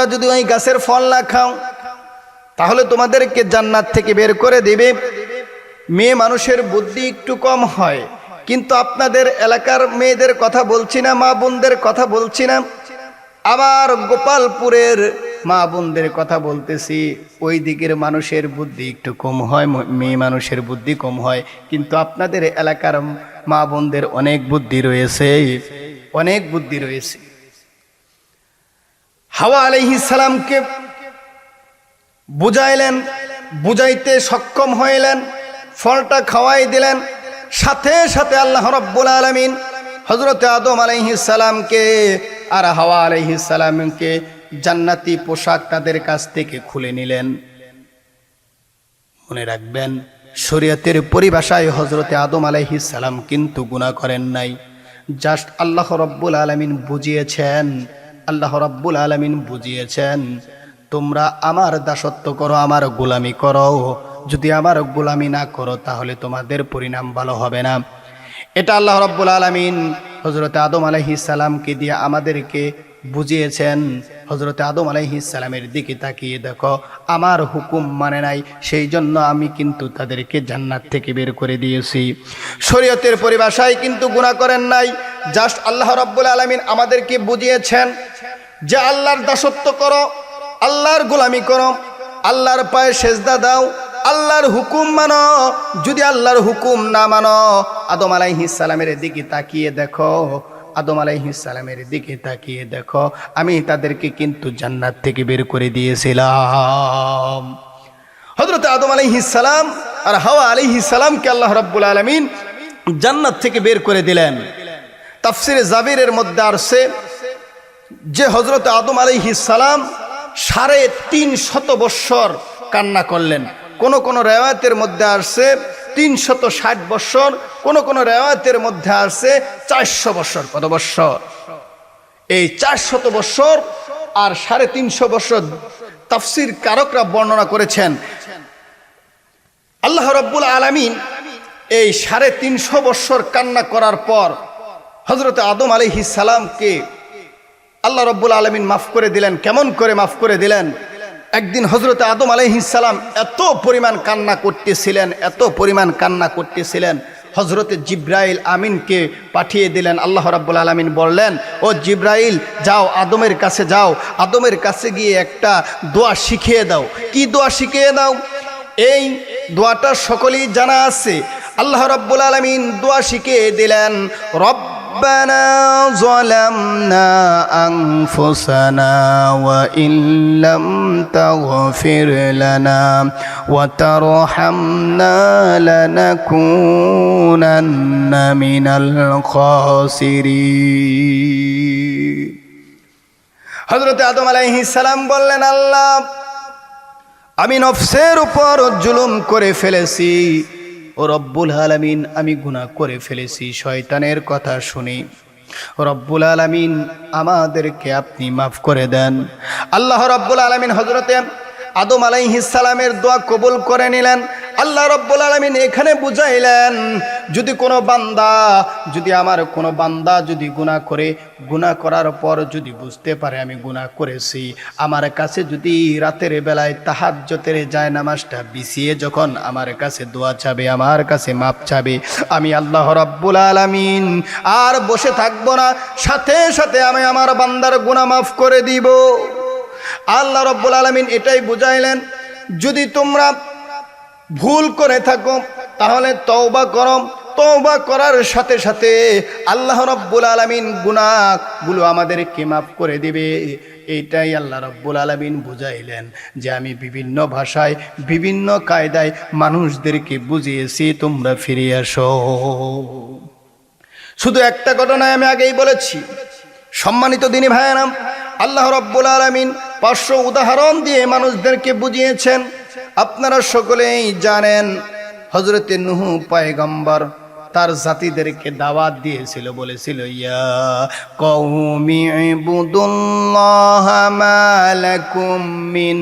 তোমরা যদি ওই গাছের ফল না খাও, তাহলে তোমাদেরকে জান্নাত থেকে বের করে দেবে। মেয়ে মানুষের বুদ্ধি একটু কম হয়, কিন্তু আপনাদের এলাকার মেয়েদের কথা বলছি না, মা বোনদের কথা বলছি না। আবার গোপালপুরের মা বোনদের কথা বলতেছি, ওই দিকের মানুষের বুদ্ধি একটু কম হয় মেয়ে মানুষের বুদ্ধি কম হয়, কিন্তু আপনাদের এলাকার মা বোনদের অনেক বুদ্ধি রয়েছে, অনেক বুদ্ধি রয়েছে। হাওয়া আলাইহিস সালামকে বুঝাইলেন, বুঝাইতে সক্ষম হইলেন, ফলটা খাওয়াই দিলেন। সাথে সাথে আল্লাহ রব্বুল আলমিন হজরত আদম আলাইহিস সালামকে আর হাওয়া আলাইহিস সালামকে জান্নাতি পোশাক তাদের কাছ থেকে খুলে নিলেন। মনে রাখবেন, শরীয়তের পরিভাষায় হজরতে আদম আলাইহিস সালাম কিন্তু গুনাহ করেন নাই। জাস্ট আল্লাহ রব্বুল আলমিন বুঝিয়েছেন আল্লাহ রব্বুল আলমিন বুঝিয়েছেন, তোমরা আমার দাসত্ব করো, আমার গোলামি করো। যদি আমার গোলামি না করো, তাহলে তোমাদের পরিণাম ভালো হবে না। এটা আল্লাহ রব্বুল আলমিন হজরতে আদম আলাইহিস সালামকে দিয়ে আমাদেরকে বুঝিয়েছেন। হজরতে আদম আলাইহিস সালামের দিকে তাকিয়ে দেখো, আমার হুকুম মানে নাই, সেই জন্য আমি কিন্তু তাদেরকে জান্নাত থেকে বের করে দিয়েছি। শরীয়তের পরিভাষায় কিন্তু গুণা করেন নাই। জাস্ট আল্লাহ রব্বুল আলমিন আমাদেরকে বুঝিয়েছেন যে আল্লাহর দাসত্ব করো, আল্লাহর গোলামি করো, আল্লাহর পায়ে সেজদা দাও, আল্লাহর হুকুম মানো। যদি আল্লাহর হুকুম না মানো, আদম সালামের দিকে তাকিয়ে দেখো, আদম সালামের দিকে তাকিয়ে দেখো, আমি তাদেরকে কিন্তু জান্নাত থেকে বের করে দিয়েছিলাম। হজরত আদম সালাম আর হাওয়া সালামকে আল্লাহ রাব্বুল আলামিন জান্নাত থেকে বের করে দিলেন। তাফসিরে জাবিরের মধ্যে আসছে যে হজরত আদম সালাম সাড়ে তিন শত বৎসর কান্না করলেন। কোন কোন রেওয়ায়তের মধ্যে আসছে তিন শত ষাট বৎসর, কোন কোন রেওয়ায়তের মধ্যে আসছে চারশো বৎসর। কত বৎসর? এই চারশত বৎসর আর সাড়ে তিনশো বৎসর তাফসির কারকরা বর্ণনা করেছেন। আল্লাহ রব্বুল আলামিন এই সাড়ে তিনশো বৎসর কান্না করার পর হজরত আদম আলিহিস সালামকে আল্লাহ রব্বুল আলমিন মাফ করে দিলেন। কেমন করে মাফ করে দিলেন? একদিন হজরত আদম আলহিসাল্লাম এত পরিমাণ কান্না করতেছিলেন, এত পরিমাণ কান্না করতেছিলেন। হজরতে জিব্রাইল আমিনকে পাঠিয়ে দিলেন। আল্লাহ রাব্বুল আলমিন বললেন, ও জিব্রাইল, যাও, আদমের কাছে যাও। আদমের কাছে গিয়ে একটা দোয়া শিখিয়ে দাও। কি দোয়া শিখিয়ে দাও? এই দোয়াটা সকলেই জানা আছে। আল্লাহ রাব্বুল আলমিন দোয়া শিখিয়ে দিলেন, রব ربنا ظلمنا أنفسنا وإن لم تغفر لنا وترحمنا لنكونن من الخاسرين হজরত আদম আলাইহিস সালাম বললেন আল্লাহ আমি নফসের উপর জুলুম করে ফেলেছি ও রব্বুল আলমিন, আমি গুণা করে ফেলেছি, শয়তানের কথা শুনি। রব্বুল আলমিন, আমাদেরকে আপনি মাফ করে দেন। আল্লাহ রব্বুল আলমিন হজরতে আদম আলাইহিস সালামের দোয়া কবুল করে নিলেন। আল্লাহ রব্বুল আলমিন এখানে বুঝাইলেন, যদি কোনো বান্দা, যদি আমার কোনো বান্দা যদি গুণা করে গুণা করার পর যদি বুঝতে পারে আমি গুণা করেছি, আমার কাছে যদি রাতের বেলায় তাহাজ্যতের যায় নামাজটা বিছিয়ে যখন আমার কাছে দোয়া চাবে, আমার কাছে মাপ চাবে, আমি আল্লাহ রব্বুল আলমিন আর বসে থাকব না, সাথে সাথে আমি আমার বান্দার গুণা মাফ করে দিব। আল্লাহ রব্বুল আলমিন এটাই বুঝাইলেন, যদি তোমরা ভুল করে থাকো, তাহলে তওবা করো। তওবা করার সাথে সাথে আল্লাহ রব্বুল আলমিন গুণাগুলো আমাদেরকে মাফ করে দেবে। এইটাই আল্লাহ রব্বুল আলমিন বুঝাইলেন যে আমি বিভিন্ন ভাষায়, বিভিন্ন কায়দায় মানুষদেরকে বুঝিয়েছি, তোমরা ফিরে আসো। শুধু একটা ঘটনায় আমি আগেই বলেছি, সম্মানিত দিনী ভাইয়ারাম, আল্লাহ রব্বুল আলমিন পাঁচশো উদাহরণ দিয়ে মানুষদেরকে বুঝিয়েছেন। আপনারা সকলেই জানেন হজরতে নুহু পায়গম্বর তার জাতিদেরকে দাওয়াত দিয়েছিল, বলেছিল, ইয়া কৌমি ইবুদুল্লাহ মালাকুম মিন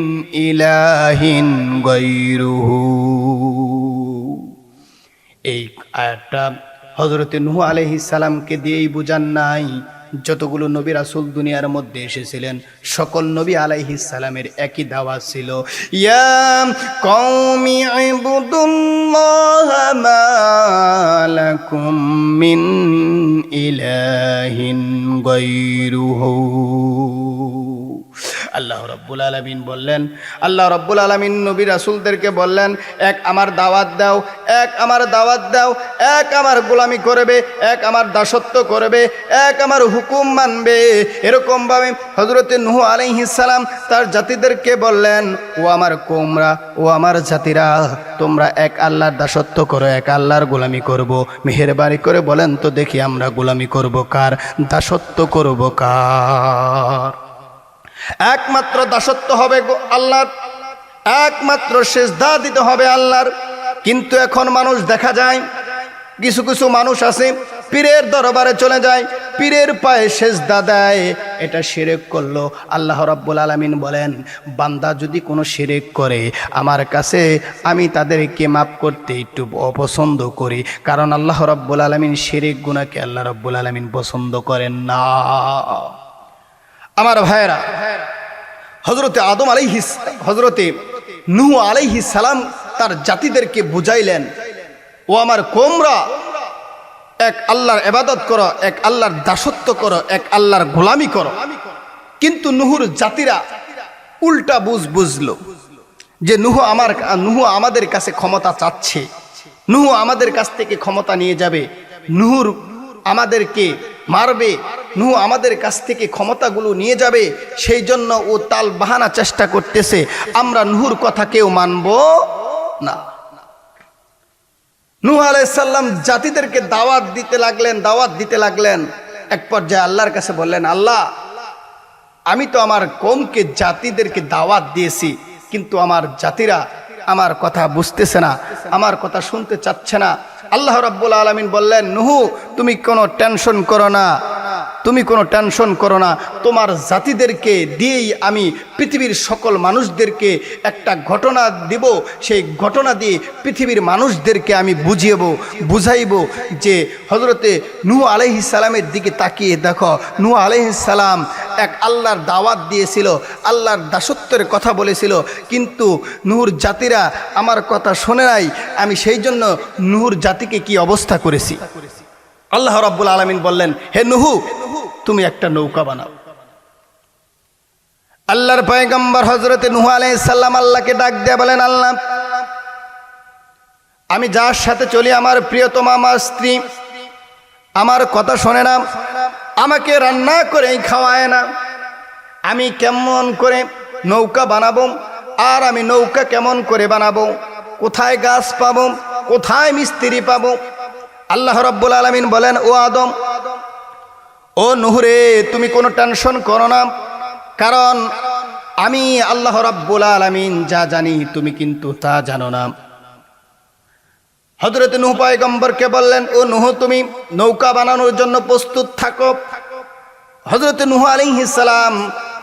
ইলাহিন গায়রুহু। এই আয়াতটা হজরতে নুহু আলহি সালামকে দিয়েই বুঝান নাই। যতগুলো নবী রাসুল দুনিয়ার মধ্যে এসেছিলেন, সকল নবী আলাইহি সালামের একই দাওয়া ছিল। ইয়া মিন ইলাহিন গায়রুহু। আল্লাহ রব্বুল আলমিন বললেন, আল্লাহ রব্বুল আলমিন নবী রাসুলদেরকে বললেন, এক আমার দাওয়াত দাও, এক আমার দাওয়াত দাও, এক আমার গোলামি করবে, এক আমার দাসত্ব করবে, এক আমার হুকুম মানবে। এরকমভাবে হজরতে নুহু আলাইহিসালাম তার জাতিদেরকে বললেন, ও আমার কোমরা, ও আমার জাতিরা, তোমরা এক আল্লাহর দাসত্ব করো, এক আল্লাহর গোলামি করব। মেহেরবানি করে বলেন তো দেখি আমরা গোলামি করব কার, দাসত্ব করব কার। একমাত্র দাসত্ব হবে আল্লাহর, একমাত্র সেজদা দিতে হবে আল্লাহর। কিন্তু এখন মানুষ দেখা যায়, কিছু কিছু মানুষ আছে, পীরের দরবারে চলে যায়, পীরের পায়ে সেজদা দেয়, এটা শিরেক করল। আল্লাহ রাব্বুল আলামিন বলেন, বান্দা যদি কোনো শিরেক করে, আমার কাছে আমি তাদেরকে মাফ করতে একটু অপছন্দ করি। কারণ আল্লাহ রাব্বুল আলামিন শিরেক গুনাহকে আল্লাহ রাব্বুল আলামিন পছন্দ করেন না। আমার ভাইয়েরা হজরতে আদম আলাইহিস হজরতে নুহ আলাইহিস সালাম তার জাতিদেরকে বুঝাইলেন, ও আমার কোমরা, এক আল্লাহর এবাদত করো, এক আল্লাহর দাসত্ব করো, এক আল্লাহর গোলামি করো। কিন্তু নুহুর জাতিরা উল্টা বুঝ বুঝলো যে নুহ আমার, নুহু আমাদের কাছে ক্ষমতা চাচ্ছে, নুহু আমাদের কাছ থেকে ক্ষমতা নিয়ে যাবে, নুহুর আমাদেরকে মারবে নুহু আমাদের কাছ থেকে ক্ষমতাগুলো নিয়ে যাবে, সেই জন্য ও তাল বাহানা চেষ্টা করতেছে। আমরা নুহুর কথা কেউ মানব না। নুহ আলাইসাল্লাম জাতিদেরকে দাওয়াত দিতে লাগলেন, দাওয়াত দিতে লাগলেন। এক পর্যায়ে আল্লাহর কাছে বললেন, আল্লাহ, আমি তো আমার কমকে জাতিদেরকে দাওয়াত দিয়েছি, কিন্তু আমার জাতিরা আমার কথা বুঝতেছে না, আমার কথা শুনতে চাচ্ছে না। আল্লাহ রাব্বুল আলমিন বললেন, নুহু, তুমি কোনো টেনশন করো না। তুমি কোনো টেনশন করো না। তোমার জাতিদেরকে দিয়েই আমি পৃথিবীর সকল মানুষদেরকে একটা ঘটনা দিব। সেই ঘটনা দিয়ে পৃথিবীর মানুষদেরকে আমি বুঝিয়েব, বুঝাইব যে হজরতে নু আলহি সালামের দিকে তাকিয়ে দেখো নু আলহি সালাম এক আল্লাহর দাওয়াত দিয়েছিল, আল্লাহর দাসত্বের কথা বলেছিল। কিন্তু নুহুর জাতিরা আমার কথা শোনে নাই, আমি সেই জন্য নুহুর জাতিকে কি অবস্থা করেছি? আল্লাহ রাব্বুল আলমিন বললেন, হে নুহু তুমি একটা নৌকা বানাও। আল্লাহর পয়গম্বর হজরতে নুহু আলাইসাল্লাম আল্লাহকে ডাক দেয়া বলেন, আল্লাহ, আমি যার সাথে চলি, আমার প্রিয়তমা, আমার স্ত্রী, আমার কথা শোনে না, আমাকে রান্না করে খাওয়ায় না, আমি কেমন করে নৌকা বানাবো আর আমি নৌকা কেমন করে বানাবো, কোথায় গাছ পাবো, কোথায় মিস্ত্রি পাবো? আল্লাহ রব্বুল আলমিন বলেন, ও আদম ও নুহুরে, তুমি কোনো টেনশন করো না। কারণ আমি আল্লাহ রব্বুল আলমিন যা জানি, তুমি কিন্তু তা জানো না। হজরত নুহ পয়গম্বরকে বললেন, ও নুহ, তুমি নৌকা বানানোর জন্য প্রস্তুত থাকো। হজরত নুহ আলিহিসালাম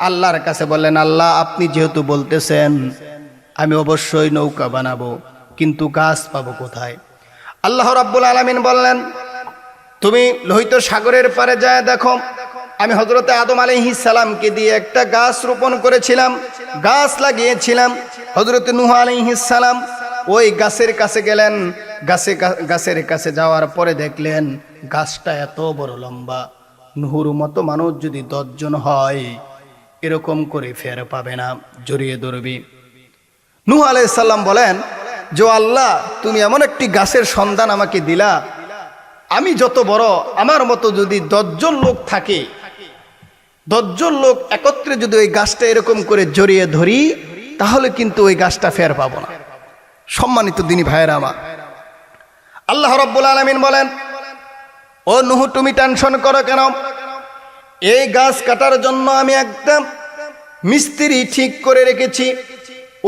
আল্লাহর কাছে বললেন, আল্লাহ, আপনি যেহেতু বলতেছেন, আমি অবশ্যই নৌকা বানাবো, কিন্তু গাছ পাবো কোথায়? আল্লাহ রাব্বুল আলমিন বললেন তুমি লোহিত সাগরের পারে যায় দেখো। আমি হজরতে আদম আলহি সালামকে দিয়ে একটা গাছ রোপণ করেছিলাম। গাছ লাগিয়েছিলাম। হজরত নুহ আলহি সালাম ওই গাছের কাছে গেলেন। গাছে গাছের কাছে যাওয়ার পরে দেখলেন গাছটা এত বড় লম্বা। নুহুর মতো মানুষ যদি দশজন হয়, এরকম করে ফের পাবে না, জড়িয়ে ধরবি। নুহ আলাইসাল্লাম বলেন যে আল্লাহ, তুমি এমন একটি গাছের সন্ধান আমাকে দিলা আমি যত বড়, আমার মতো যদি দশজন লোক থাকে, দশজন লোক একত্রে যদি ওই গাছটা এরকম করে জড়িয়ে ধরি, তাহলে কিন্তু ওই গাছটা ফের পাবো না। সম্মানিত দিনী ভাইয়েরা আমার। আল্লাহ রব্বুল আলমিন বলেন, ও নুহু, তুমি টেনশন করো কেন? এই গাছ কাটার জন্য আমি একদম মিস্ত্রি ঠিক করে রেখেছি।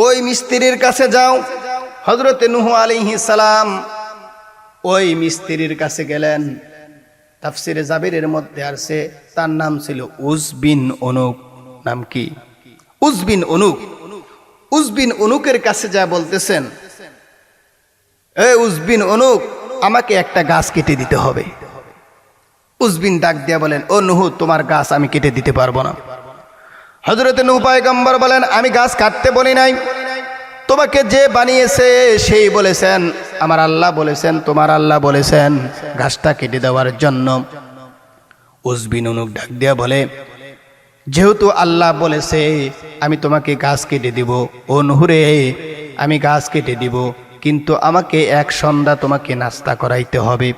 ওই মিস্ত্রির কাছে যাও। হজরত নুহু আলিহি সালাম ওই মিস্ত্রির কাছে গেলেন। তাফসিরে জাবিরের মধ্যে আসছে তার নাম ছিল উজবিন অনুক। নাম কি? উজবিন অনুক। উজবিন অনুকের কাছে যা বলতেছেন, এ উজবিন অনুক, আমাকে একটা গাছ কেটে দিতে হবে। উজবিন ডাক দিয়া বলেন, ও নুহু, তোমার গাছ আমি কেটে দিতে পারব না। হজরতে নুহু পায়গম্বর বলেন, আমি গাছ কাটতে বলি নাই। তোমাকে যে বানিয়েছে, সেই বলেছেন। আমার আল্লাহ বলেছেন, তোমার আল্লাহ বলেছেন। গাছটা কেটে দেওয়ার জন্য। উজবিন অনুক ডাক দিয়া বলে, যেহেতু আল্লাহ বলেছে, আমি তোমাকে গাছ কেটে দিব। ও নুহুরে, আমি গাছ কেটে দিব। কিন্তু আমাকে এক সন্ধ্যা তোমাকে নাস্তা করাইতে হবে।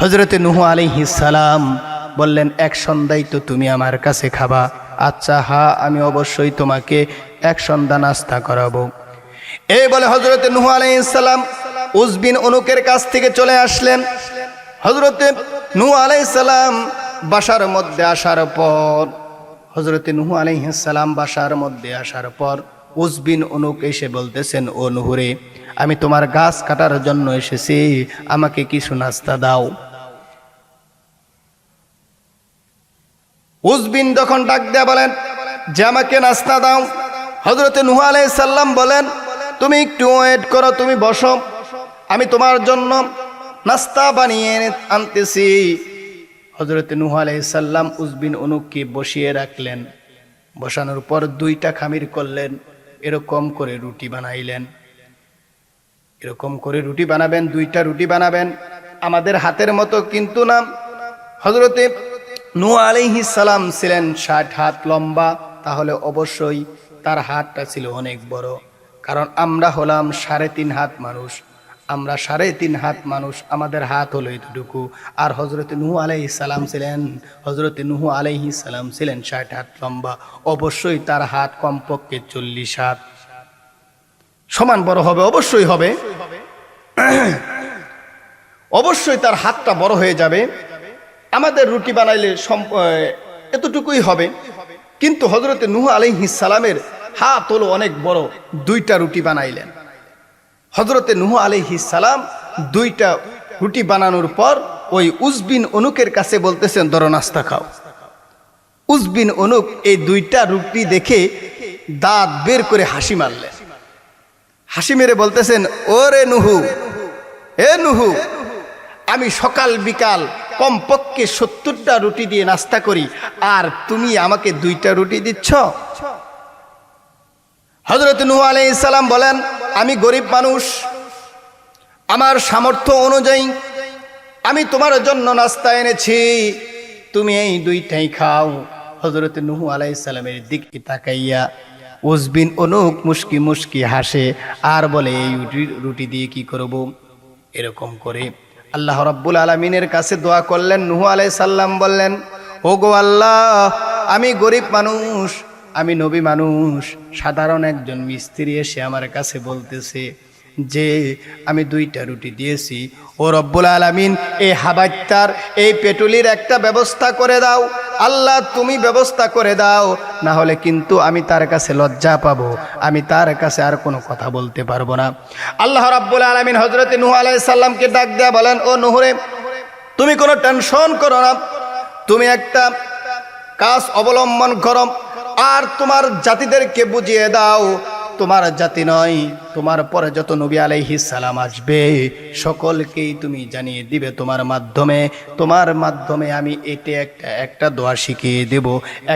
হজরতে নুহু সালাম বললেন, এক সন্ধ্যায় তো তুমি আমার কাছে খাবা। আচ্ছা হা আমি অবশ্যই তোমাকে এক সন্ধ্যা নাস্তা করাবো। এই বলে হজরতে নুহু সালাম উজবিন অনুকের কাছ থেকে চলে আসলেন। হজরতে নুহু সালাম বাসার মধ্যে আসার পর হজরতে নুহু আলাইসালাম বাসার মধ্যে আসার পর উজবিন অনুক এসে বলতেছেন, ও নুহুরে, আমি তোমার গাছ কাটার জন্য এসেছি, আমাকে কিছু নাস্তা দাও। উজবিন তখন ডাক দেয়া বলেন, যে আমাকে নাস্তা দাও। হজরতে নুহু আলাইসাল্লাম বলেন তুমি একটু ওয়েট করো, তুমি বসো। আমি তোমার জন্য নাস্তা বানিয়ে আনতেছি। হজরত নুহ আলাইসাল্লাম উজবিন অনুককে বসিয়ে রাখলেন। বসানোর পর দুইটা খামির করলেন, এরকম করে রুটি বানাইলেন। এরকম করে রুটি বানাবেন, দুইটা রুটি বানাবেন, আমাদের হাতের মতো কিন্তু না। হজরতে নু আলাইহি সালাম ছিলেন ষাট হাত লম্বা, তাহলে অবশ্যই তার হাতটা ছিল অনেক বড়। কারণ আমরা হলাম সাড়ে তিন হাত মানুষ। আমরা সাড়ে তিন হাত মানুষ, আমাদের হাত হলো এতটুকু। আর হজরত নুহু আলাইহি সালাম ছিলেন হজরত নুহু আলাইহি সালাম ছিলেন ষাট হাত লম্বা, অবশ্যই তার হাত কমপক্ষে চল্লিশ হাত। সমান বড় হবে, অবশ্যই হবে। অবশ্যই তার হাতটা বড় হয়ে যাবে। আমাদের রুটি বানাইলে এতটুকুই হবে। কিন্তু হজরতে নুহু আলাইহিস সালামের হাত হলো অনেক বড়, দুইটা রুটি বানাইলেন। হজরতে নুহ আলাইহিস সালাম দুইটা রুটি বানানোর পর ওই উজবিন অনুকের কাছে বলতেছেন, ধরো নাস্তা খাও। উজবিন অনুক এই দুইটা রুটি দেখে দাঁত বের করে হাসি মারলেন। হাসি মেরে বলতেছেন, ওরে নুহু, এ নুহু, আমি সকাল বিকাল কমপক্ষে সত্তরটা রুটি দিয়ে নাস্তা করি, আর তুমি আমাকে দুইটা রুটি দিচ্ছ? হজরত নুহ আলাইসাল্লাম বলেন, আমি গরিব মানুষ। আমার সামর্থ্য অনুযায়ী আমি তোমার জন্য নাস্তা এনেছি। তুমি এই দুইটাই খাও। হজরত নুহু আলাইসাল্লামের দিকে তাকাইয়া উজবিন অনুক মুশকি মুশকি হাসে, আর বলে, এই রুটি- রুটি দিয়ে কি করব? এরকম করে আল্লাহ রব্বুল আলমিনের কাছে দোয়া করলেন। নুহু আলাই সাল্লাম বললেন ও গো আল্লাহ, আমি গরিব মানুষ। আমি নবী মানুষ, সাধারণ একজন মিস্ত্রি এসে আমার কাছে বলতেছে যে, আমি দুইটা রুটি দিয়েছি। ও রব্বুল আলমিন, এই হাবাইতার এই পেটুলির একটা ব্যবস্থা করে দাও। আল্লাহ, তুমি ব্যবস্থা করে দাও। না হলে কিন্তু আমি তার কাছে লজ্জা পাবো। আমি তার কাছে আর কোনো কথা বলতে পারব না। আল্লাহ রাব্বুল আলমিন হজরত নুহ আলাই সাল্লামকে ডাক দেয়া বলেন, ও নুহরে, তুমি কোনো টেনশন করো না। তুমি একটা কাজ অবলম্বন করো। আর তোমার জাতিদেরকে বুঝিয়ে দাও তোমার জাতি নয়। তোমার পরে যত নবী আলাইহি সালাম আসবে, সকলকেই তুমি জানিয়ে দিবে তোমার মাধ্যমে। তোমার মাধ্যমে আমি এতে একটা একটা দোয়া শিখিয়ে দেব,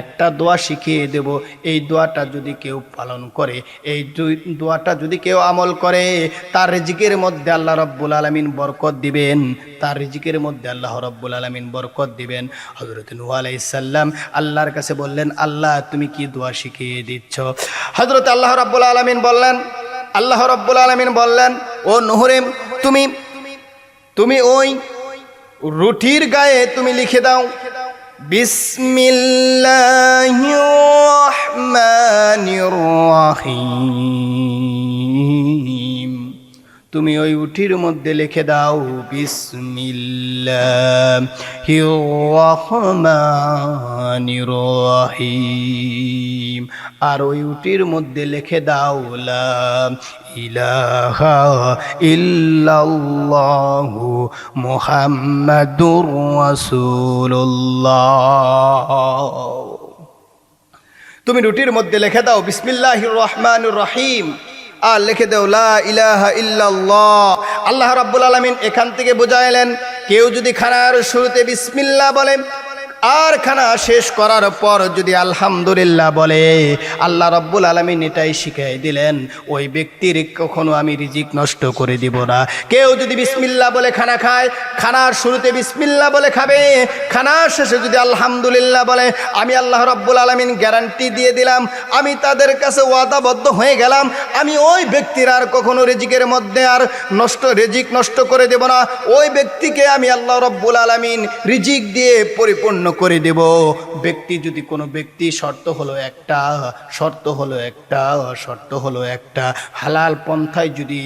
একটা দোয়া শিখিয়ে দেব। এই দোয়াটা যদি কেউ পালন করে, এই দোয়াটা যদি কেউ আমল করে, তার রিজিকের মধ্যে আল্লাহ রব্বুল আলমিন বরকত দিবেন। তার রিজিকের মধ্যে আল্লাহ রব্বুল আলমিন বরকত দিবেন। হজরত নু আলাইসাল্লাম আল্লাহর কাছে বললেন, আল্লাহ, তুমি কি দোয়া শিখিয়ে দিচ্ছ? হজরত আল্লাহ রব্বুল আলমিন বললেন আল্লাহ রব্বুল আলমিন বললেন, ও নহরেম, তুমি তুমি ওই রুটির গায়ে তুমি লিখে দাও বিসমিল্লাহ রহিম। তুমি ওই উঠির মধ্যে লিখে দাও রহিম। আর ওই উটির মধ্যে লিখে দাও ইলাহা ইল্লাল্লাহু মুহাম্মাদুর রাসূলুল্লাহ। তুমি রুটির মধ্যে লিখে দাও, বিসমিল্লাহির রহমানুর রহিম। আর লিখে দেও, লা ইলাহা আল্লাহ রাব্বুল আলামিন এখান থেকে বোঝাইলেন, কেউ যদি খানার শুরুতে বিসমিল্লা বলে আর খানা শেষ করার পর যদি আলহামদুলিল্লাহ বলে, আল্লাহ রব্বুল আলমিন এটাই শিখাই দিলেন, ওই ব্যক্তির কখনো আমি রিজিক নষ্ট করে দিব না। কেউ যদি বিসমিল্লা বলে খানা খায়, খানার শুরুতে বিসমিল্লা বলে খাবে, খানার শেষে যদি আলহামদুলিল্লাহ বলে, আমি আল্লাহ রব্বুল আলমিন গ্যারান্টি দিয়ে দিলাম, আমি তাদের কাছে ওয়াদাবদ্ধ হয়ে গেলাম, আমি ওই ব্যক্তির আর কখনো রেজিকের মধ্যে আর নষ্ট, রেজিক নষ্ট করে দেব না। ওই ব্যক্তিকে আমি আল্লাহ রব্বুল আলমিন রিজিক দিয়ে পরিপূর্ণ করে দেব। ব্যক্তি যদি কোনো ব্যক্তি শর্ত হলো একটা, শর্ত হলো একটা, শর্ত হলো একটা। হালাল পন্থায় যদি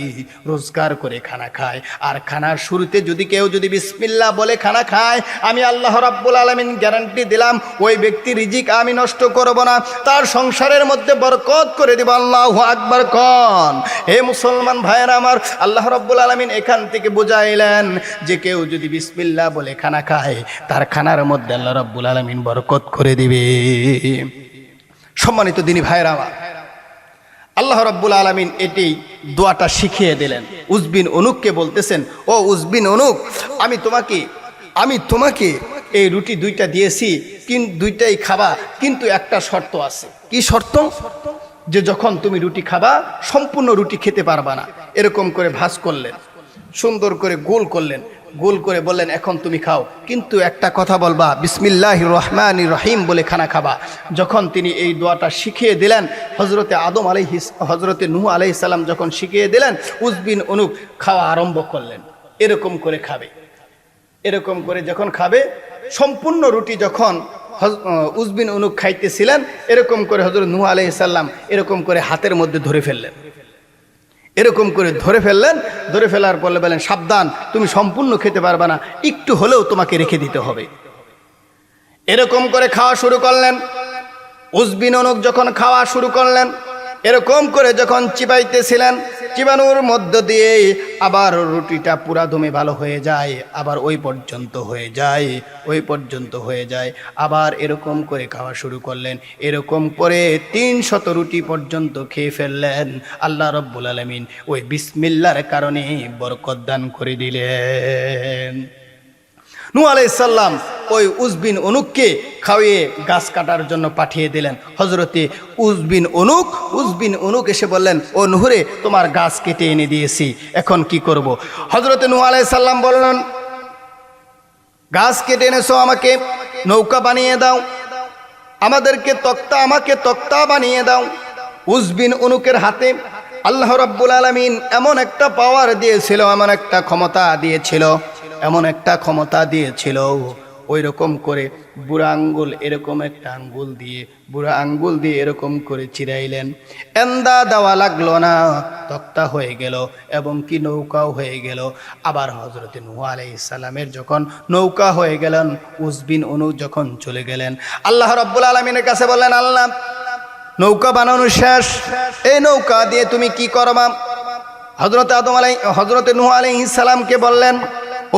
রোজগার করে খানা খায়, আর খানার শুরুতে যদি কেউ যদি বিসমিল্লা বলে খানা খায়, আমি আল্লাহ রাব্বুল আলমিন গ্যারান্টি দিলাম, ওই ব্যক্তি রিজিক আমি নষ্ট করব না, তার সংসারের মধ্যে বরকত করে দেব। আল্লাহ আকবর কন। হে মুসলমান ভাইয়েরা আমার, আল্লাহ রব্বুল আলমিন এখান থেকে বুঝাইলেন যে কেউ যদি বিসমিল্লা বলে খানা খায়, তার খানার মধ্যে আল্লাহ রব্বুল আলমিন বরকত করে দিবে। সম্মানিত দিনী আমার, আল্লাহ রব্বুল আলমিন এটি দোয়াটা শিখিয়ে দিলেন। উজবিন অনুককে বলতেছেন, ও উজবিন অনুক, আমি তোমাকে আমি তোমাকে এই রুটি দুইটা দিয়েছি কিন্তু দুইটাই খাবা, কিন্তু একটা শর্ত আছে। কি শর্ত? যে যখন তুমি রুটি খাবা, সম্পূর্ণ রুটি খেতে পারবা না। এরকম করে ভাস করলেন, সুন্দর করে গোল করলেন। গোল করে বললেন, এখন তুমি খাও। কিন্তু একটা কথা বলবা বিসমিল্লাহ রহমান রহিম বলে খানা খাবা। যখন তিনি এই দোয়াটা শিখিয়ে দিলেন হজরতে আদম আলাই হজরতে নুহ আলাই যখন শিখিয়ে দিলেন উজবিন অনুক খাওয়া আরম্ভ করলেন। এরকম করে খাবে। এরকম করে যখন খাবে, সম্পূর্ণ রুটি যখন উজবিন অনুক খাইতেছিলেন, এরকম করে হজরত নুহ আলাই সাল্লাম এরকম করে হাতের মধ্যে ধরে ফেললেন। এরকম করে ধরে ফেললেন, ধরে ফেলার পরে বলেন, সাবধান, তুমি সম্পূর্ণ খেতে পারবে না, একটু হলেও তোমাকে রেখে দিতে হবে। এরকম করে খাওয়া শুরু করলেন। উজবিন অনুক যখন খাওয়া শুরু করলেন, এরকম করে যখন চিবাইতেছিলেন চিবানোর মধ্য দিয়ে আবার রুটিটা পুরা দমে ভালো হয়ে যায়, আবার ওই পর্যন্ত হয়ে যায়, ওই পর্যন্ত হয়ে যায়। আবার এরকম করে খাওয়া শুরু করলেন, এরকম করে তিন শত রুটি পর্যন্ত খেয়ে ফেললেন। আল্লাহ রব্বুল আলমিন ওই বিসমিল্লার কারণে বরকদান করে দিলেন। নু আলাইসাল্লাম ওই উজবিন অনুককে খাওয়িয়ে গাছ কাটার জন্য পাঠিয়ে দিলেন। হজরতে উজবিন অনুক উজবিন অনুক এসে বললেন, ও নুহুরে, তোমার গাছ কেটে এনে দিয়েছি, এখন কি করব। হজরতে নু আলাইসাল্লাম বললেন, গাছ কেটে এনেছো আমাকে, নৌকা বানিয়ে দাও। আমাদেরকে তক্তা, আমাকে তক্তা বানিয়ে দাও। উজবিন অনুকের হাতে আল্লাহ রাব্বুল আলমিন এমন একটা পাওয়ার দিয়েছিল, এমন একটা ক্ষমতা দিয়েছিল। এমন একটা ক্ষমতা দিয়েছিল ওই রকম করে বুড়া আঙ্গুল এরকম একটা আঙ্গুল দিয়ে, বুড়া আঙ্গুল দিয়ে এরকম করে চিরাইলেন। এন্দা দেওয়া লাগল না, তক্তা হয়ে গেল এবং কি নৌকাও হয়ে গেল। আবার হজরত নুহ আলাইসাল্লামের যখন নৌকা হয়ে গেলেন উজবিন অনু যখন চলে গেলেন, আল্লাহ রব্বুল আলমিনের কাছে বললেন, আল্লাহ, নৌকা বানানো শেষ, এই নৌকা দিয়ে তুমি কি করবা? হজরত আদম আলাই হজরত নুহ আলাই সালামকে বললেন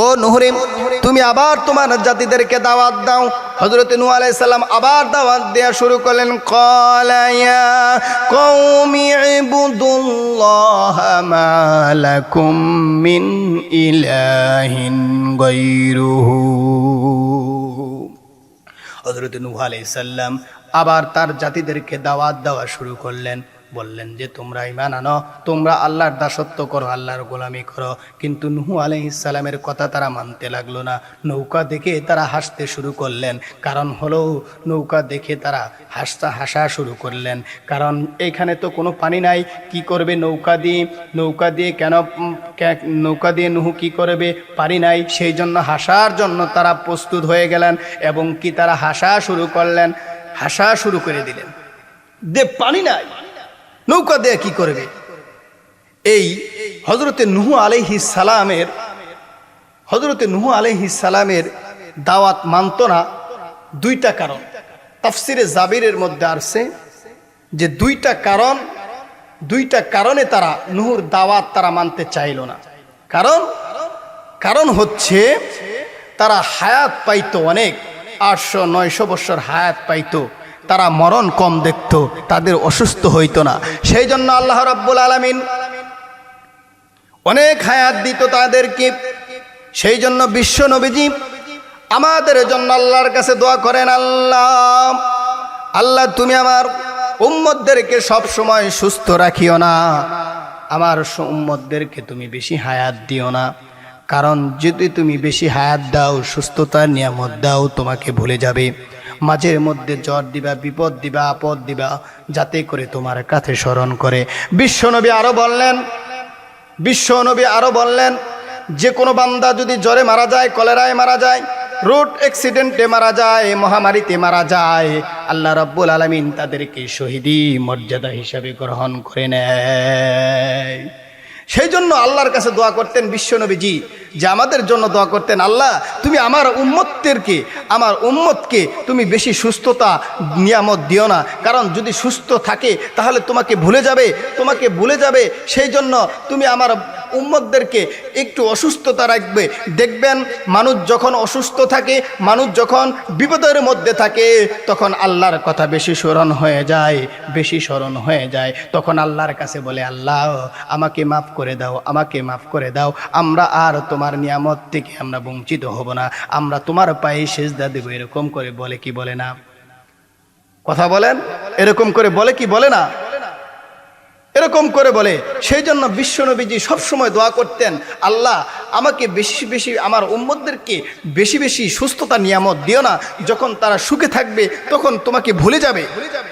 ও নুহরিম তুমি আবার তোমার জাতিদেরকে দাওয়াত দাও। হজরত নূহ আলাইহিস সালাম আবার দাওয়াত দেওয়া শুরু করলেন কলায়া কৌমি মিন ইলাহিন গায়রুহু। হজরত নুহ আলাইসাল্লাম আবার তার জাতিদেরকে দাওয়াত দেওয়া শুরু করলেন। বললেন যে, তোমরা ইমান আনো, তোমরা আল্লাহর দাসত্ব করো, আল্লাহর গোলামি করো। কিন্তু নুহু আলাইসাল্লামের কথা তারা মানতে লাগল না। নৌকা দেখে তারা হাসতে শুরু করলেন। কারণ হলো, নৌকা দেখে তারা হাসতে, হাসা শুরু করলেন। কারণ এখানে তো কোনো পানি নাই, কি করবে নৌকা দিয়ে? নৌকা দিয়ে কেন নৌকা দিয়ে নুহু কি করবে? পানি নাই, সেই জন্য হাসার জন্য তারা প্রস্তুত হয়ে গেলেন এবং কি তারা হাসা শুরু করলেন? হাসা শুরু করে দিলেন। দে, পানি নাই। নৌকা দেয়া কি করবে? এই হজরতে নুহু আলাইহি সালামের হজরতে নুহু আলাইহি সালামের দাওয়াত মানত না, দুইটা কারণ। তাফসিরে জাবিরের মধ্যে আসছে যে দুইটা কারণ, দুইটা কারণে তারা নুহুর দাওয়াত তারা মানতে চাইল না। কারণ কারণ হচ্ছে তারা হায়াত পাইতো অনেক, আটশো নয়শো বছর হায়াত পাইতো। তারা মরণ কম দেখত, তাদের অসুস্থ হইতো না। সেই জন্য আল্লাহ রাব্বুল আলমিন অনেক হায়াত দিত তাদেরকে। সেই জন্য বিশ্ব নবীজি আমাদের জন্য আল্লাহর কাছে দোয়া করেন, আল্লাহ আল্লাহ তুমি আমার উম্মতদেরকে সব সময় সুস্থ রাখিও না। আমার উম্মতদেরকে তুমি বেশি হায়াত দিও না। কারণ যদি তুমি বেশি হায়াত দাও, সুস্থতার নিয়ামত দাও, তোমাকে ভুলে যাবে। মাঝের মধ্যে জ্বর দিবা, বিপদ দিবা, আপদ দিবা, যাতে করে তোমার কাছে স্মরণ করে। বিশ্বনবী আরও বললেন বিশ্ব নবী আরও বললেন, যে কোনো বান্দা যদি জ্বরে মারা যায়, কলেরায় মারা যায়, রোড অ্যাক্সিডেন্টে মারা যায়, মহামারীতে মারা যায়, আল্লাহ রব্বুল আলমিন তাদেরকে শহীদি মর্যাদা হিসাবে গ্রহণ করে নেয়। সেই জন্য আল্লাহর কাছে দোয়া করতেন বিশ্বনবীজি, যে আমাদের জন্য দোয়া করতেন, আল্লাহ, তুমি আমার উম্মতদেরকে, আমার উম্মতকে তুমি বেশি সুস্থতা, নিয়ামত দিও না। কারণ যদি সুস্থ থাকে, তাহলে তোমাকে ভুলে যাবে, তোমাকে ভুলে যাবে। সেই জন্য তুমি আমার উম্মতদেরকে একটু অসুস্থতা রাখবে। দেখবেন মানুষ যখন অসুস্থ থাকে, মানুষ যখন বিপদের মধ্যে থাকে, তখন আল্লাহর কথা বেশি স্মরণ হয়ে যায়, বেশি স্মরণ হয়ে যায়। তখন আল্লাহর কাছে বলে, আল্লাহ, আমাকে মাফ করে দাও, আমাকে মাফ করে দাও। আমরা আর তোমার নিয়ামত থেকে আমরা বঞ্চিত হব না। আমরা তোমার পায়ে সেজদা দেবো। এরকম করে বলে কি বলে না? কথা বলেন? এরকম করে বলে কি বলে না? এরকম করে বলে। সেই জন্য বিশ্বনবীজি সবসময় দোয়া করতেন, আল্লাহ, আমাকে বেশি বেশি আমার উম্মদদেরকে বেশি বেশি সুস্থতা, নিয়ামত দিও না। যখন তারা সুখে থাকবে, তখন তোমাকে ভুলে যাবে ভুলে যাবে।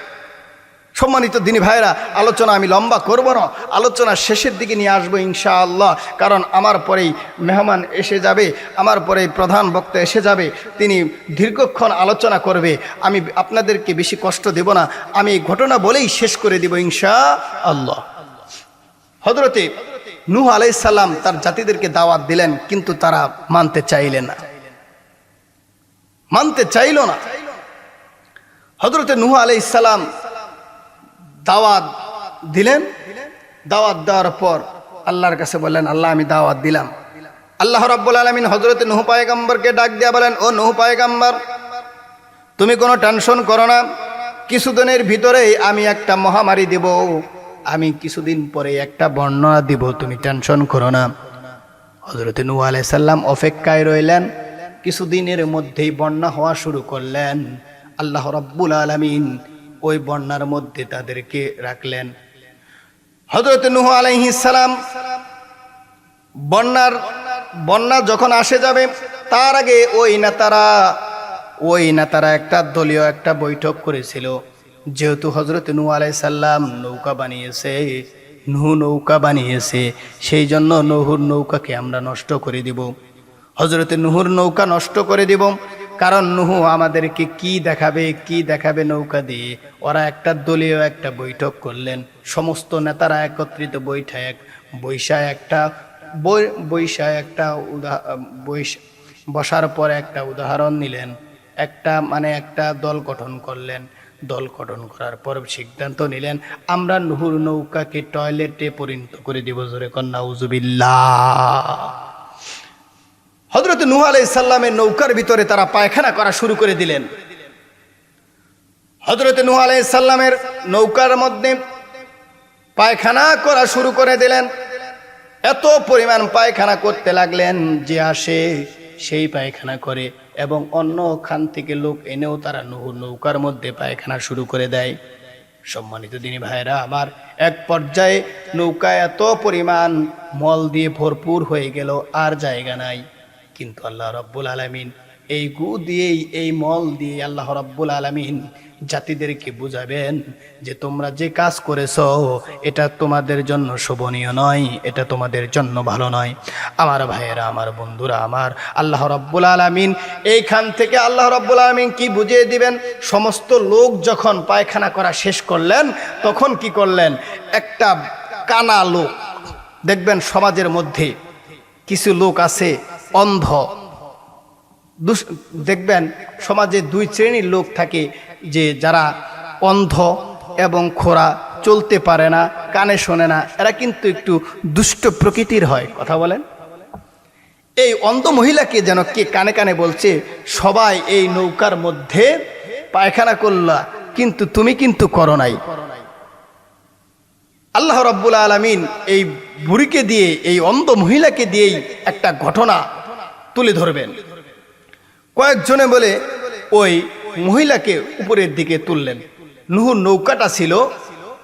সম্মানিত দিনী ভাইরা আলোচনা আমি লম্বা করব না। আলোচনা শেষের দিকে নিয়ে আসব ইনশা আল্লাহ কারণ আমার পরেই মেহমান এসে যাবে, আমার পরেই প্রধান বক্তা এসে যাবে, তিনি দীর্ঘক্ষণ আলোচনা করবে। আমি আপনাদেরকে বেশি কষ্ট দেব না, আমি ঘটনা বলেই শেষ করে দিব ইনশা আল্লাহ হজরতে নূহ আলাইসাল্লাম তার জাতিদেরকে দাওয়াত দিলেন, কিন্তু তারা মানতে চাইলেন না। মানতে চাইল না। হজরতে নূহ আলাইসাল্লাম দাওয়াত দিলেন, দাওয়াত দেওয়ার পর আল্লাহর কাছে বললেন, আল্লাহ, আমি দাওয়াত দিলাম। আল্লাহ রাব্বুল আলমিন হজরত নুহ ডাক দিয়া বলেন, ও নুহ তুমি কোনো টেনশন করো না। কিছুদিনের ভিতরেই আমি একটা মহামারী দেব। আমি কিছুদিন পরে একটা বর্ণনা দিব, তুমি টেনশন করো না। হজরত নূ আলাইসাল্লাম অপেক্ষায় রইলেন। কিছুদিনের মধ্যেই বন্যা হওয়া শুরু করলেন। আল্লাহ রব্বুল আলমিন ওই বন্যার মধ্যে তাদেরকে রাখলেন। হজরত নুহ আলাইহিসালাম বন্যার, বন্যা যখন আসে যাবে, তার আগে ওই নেতারা ওই নেতারা একটা দলীয় একটা বৈঠক করেছিল। যেহেতু হজরত নূ আলাইসাল্লাম নৌকা বানিয়েছে, নুহু নৌকা বানিয়েছে, সেই জন্য নহুর নৌকাকে আমরা নষ্ট করে দিব। হজরতে নুহুর নৌকা নষ্ট করে দিব। কারণ নুহু আমাদেরকে কি দেখাবে কি দেখাবে নৌকা দিয়ে? ওরা একটা দলীয় একটা বৈঠক করলেন। সমস্ত নেতারা একত্রিত বৈঠা এক বৈশায় একটা বৈশায় একটা উদা বৈশ- বসার পর একটা উদাহরণ নিলেন। একটা মানে একটা দল গঠন করলেন। দল গঠন করার পর সিদ্ধান্ত নিলেন, আমরা নুহুর নৌকাকে টয়লেটে পরিণত করে দিব। জোরে কন্যা উজুবিল্লাহ হজরত নুহ আলাই সাল্লামের নৌকার ভিতরে তারা পায়খানা করা শুরু করে দিলেন। হজরত নুহ আলাই সাল্লামের নৌকার মধ্যে পায়খানা করা শুরু করে দিলেন। এত পরিমাণ পায়খানা করতে লাগলেন যে আসে সেই পায়খানা করে এবং অন্য খান থেকে লোক এনেও তারা নুহুর নৌকার মধ্যে পায়খানা শুরু করে দেয়। সম্মানিত দিনী ভাইরা আমার এক পর্যায়ে নৌকা এত পরিমাণ মল দিয়ে ভরপুর হয়ে গেল, আর জায়গা নাই। কিন্তু আল্লাহ রব্বুল আলমিন এই গু দিয়েই, এই মল দিয়ে আল্লাহ রব্বুল আলমিন জাতিদেরকে বুঝাবেন যে তোমরা যে কাজ করেছ, এটা তোমাদের জন্য শোভনীয় নয়, এটা তোমাদের জন্য ভালো নয়। আমার ভাইয়েরা, আমার বন্ধুরা, আমার আল্লাহ রব্বুল আলমিন এইখান থেকে আল্লাহ রব্বুল আলমিন কি বুঝিয়ে দিবেন? সমস্ত লোক যখন পায়খানা করা শেষ করলেন, তখন কি করলেন? একটা কানা লোক, দেখবেন সমাজের মধ্যে কিছু লোক আছে অন্ধ। দেখবেন সমাজে দুই শ্রেণির লোক থাকে যে যারা অন্ধ এবং খোরা চলতে পারে না, কানে শোনে না, এরা কিন্তু একটু দুষ্ট প্রকৃতির হয়, কথা বলেন? এই অন্ধ মহিলাকে যেন কে কানে কানে বলছে, সবাই এই নৌকার মধ্যে পায়খানা করলা, কিন্তু তুমি কিন্তু করো নাই। আল্লাহ রব্বুল আলমিন এই বুড়িকে দিয়ে, এই অন্ধ মহিলাকে দিয়েই একটা ঘটনা তুলে ধরবেন। কয়েকজনে বলে, ওই মহিলাকে উপরের দিকে তুললেন। নুহুর নৌকাটা ছিল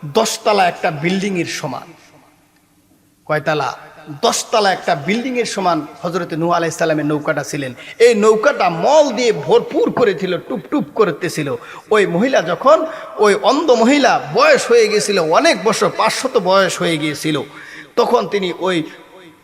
দশতলা একটা বিল্ডিং এর সমান। কয়তলা? দশতলা একটা বিল্ডিং এর সমান হজরতে নূহ আলাইসাল্লামের নৌকাটা ছিলেন। এই নৌকাটা মল দিয়ে ভরপুর করেছিল টুপ টুপ করতেছিল। ওই মহিলা যখন, ওই অন্ধ মহিলা বয়স হয়ে গিয়েছিল অনেক বছর, পাঁচশত বয়স হয়ে গিয়েছিল, তখন তিনি ওই